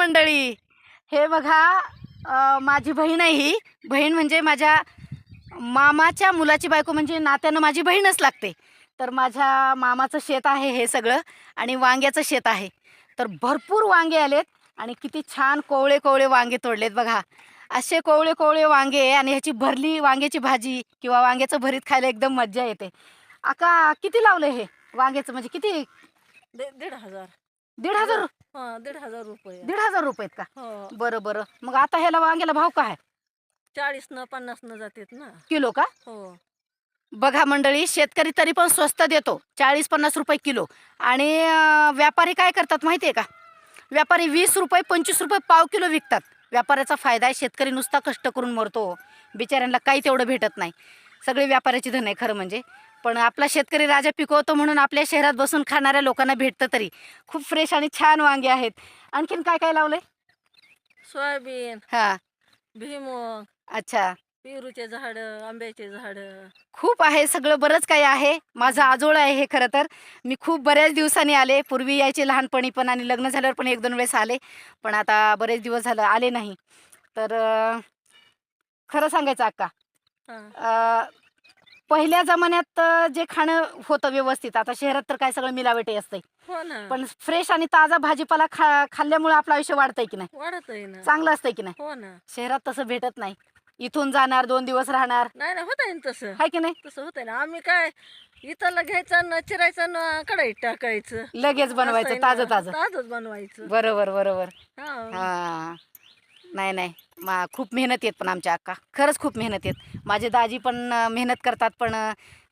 मंडळी. हे बघा माझी बहीण आहे ही. बहीण म्हणजे माझ्या मामाच्या मुलाची बायको म्हणजे नात्यानं माझी बहीणच लागते. तर माझ्या मामाचं शेत आहे हे सगळं आणि वांग्याचं शेत आहे. तर भरपूर वांगे आलेत आणि किती छान कोवळे कोवळे वांगे तोडलेत बघा. असे कोवळे कोवळे वांगे आणि ह्याची भरली वांग्याची भाजी किंवा वांग्याचं भरीत खायला एकदम मज्जा येते. आका किती लावले हे वांग्याचं? म्हणजे किती? दीड हजार. दीड हजार हा दीड हजार रुपये दीड हजार रुपये आहेत का? हो. बरं बरं. मग आता ह्याला वांग्याला भाव काय? आहे? चाळीस न पन्नास न जातात ना. किलो का? हो. बघा मंडळी शेतकरी तरी पण स्वस्त देतो. चाळीस पन्नास रुपये किलो. आणि अं, व्यापारी काय करतात माहिती आहे का? व्यापारी वीस रुपये पंचवीस रुपये पाव किलो विकतात. व्यापाऱ्याचा फायदा आहे शेतकरी नुसता कष्ट करून मरतो. बिचाऱ्यांना काही तेवढं भेटत नाही. सगळे व्यापाऱ्याची धन आहे खरं म्हणजे. पण आपला शेतकरी राजा पिकवतो म्हणून आपल्या शहरात बसून खाणाऱ्या लोकांना भेटतं तरी. खूप फ्रेश आणि छान वांगे आहेत. आणखीन काय काय लावलंय? सोयाबीन हां. भुईमुग अच्छा. पेरूचे झाड आंब्याचे झाड. खूप आहे सगळं बरंच काही आहे. माझं आजोळ आहे हे खरं तर. मी खूप बऱ्याच दिवसांनी आले. पूर्वी यायचे लहानपणी पण आणि लग्न झाल्यावर पण एक दोन वेळेस आले. पण आता बरेच दिवस झालं आले नाही. तर खरं सांगायचं अक्का. पहिल्या जमान्यात जे खाणं होतं व्यवस्थित आता शहरात तर काय सगळं मिलावटी असतंय. हो ना. पण फ्रेश आणि ताजा भाजीपाला खा खाल्ल्यामुळे आपलं आयुष्य वाढतंय की नाही? वाढत आहे ना. चांगलं असतंय की नाही? हो ना. शहरात तसं भेटत नाही. इथून जाणार दोन दिवस राहणार. नाही ना होत आहे ना तसं. हाय की नाही? तसं होत आहे ना. आम्ही काय इथलं घ्यायचं न चिरायचं न कढईत टाकायचं. लगेच बनवायचं ताजं ताजं. ताजच बनवायचं. बरोबर बरोबर. हा. हा. नाही नाही. मा खूप मेहनत येत पण आमच्या अक्का. खरंच खूप मेहनत येत. माझे दाजी पण मेहनत करतात पण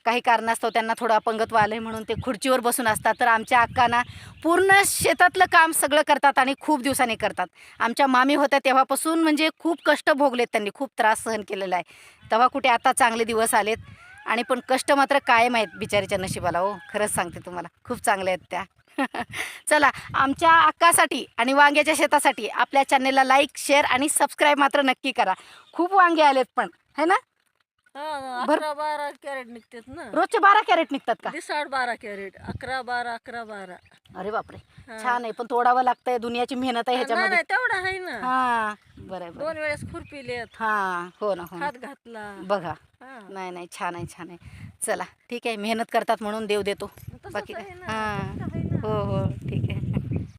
काही कारणास्तव त्यांना थोडं अपंगत्व आलं आहे म्हणून ते खुर्चीवर बसून असतात. तर आमच्या अक्कांना पूर्ण शेतातलं काम सगळं करतात आणि खूप दिवसांनी करतात. आमच्या मामी होत्या तेव्हापासून म्हणजे खूप कष्ट भोगलेत त्यांनी. खूप त्रास सहन केलेला आहे. तेव्हा कुठे आता चांगले दिवस आलेत. आणि पण कष्ट मात्र कायम आहेत बिचारीच्या नशिबाला हो. खरंच सांगते तुम्हाला. खूप चांगल्या आहेत त्या. चला आमच्या अक्कासाठी आणि वांग्याच्या शेतासाठी आपल्या चॅनेलला लाईक शेअर आणि सबस्क्राईब मात्र नक्की करा. खूप वांगे आलेत पण है ना? अकरा बारा कॅरेट निघतात ना. रोजचे बारा कॅरेट निघतात का? दिसाड बारा कॅरेट अकरा बारा अकरा बारा. अरे बापरे. छान आहे पण तोडावं लागतंय दुनियाची मेहनत आहे ह्याच्यामध्ये. तेवढा आहे ना. हा. बरं आहे, बरं आहे. दोन वेळेस खुरपिलेत हा हो ना हो ना. हात घातला. बघा. हा. नाही नाही छान आहे छान आहे. चला ठीक आहे मेहनत करतात म्हणून देव देतो. तसंच बाकी आहे काय ना, हां. तसंच आहे ना. हो हो ठीक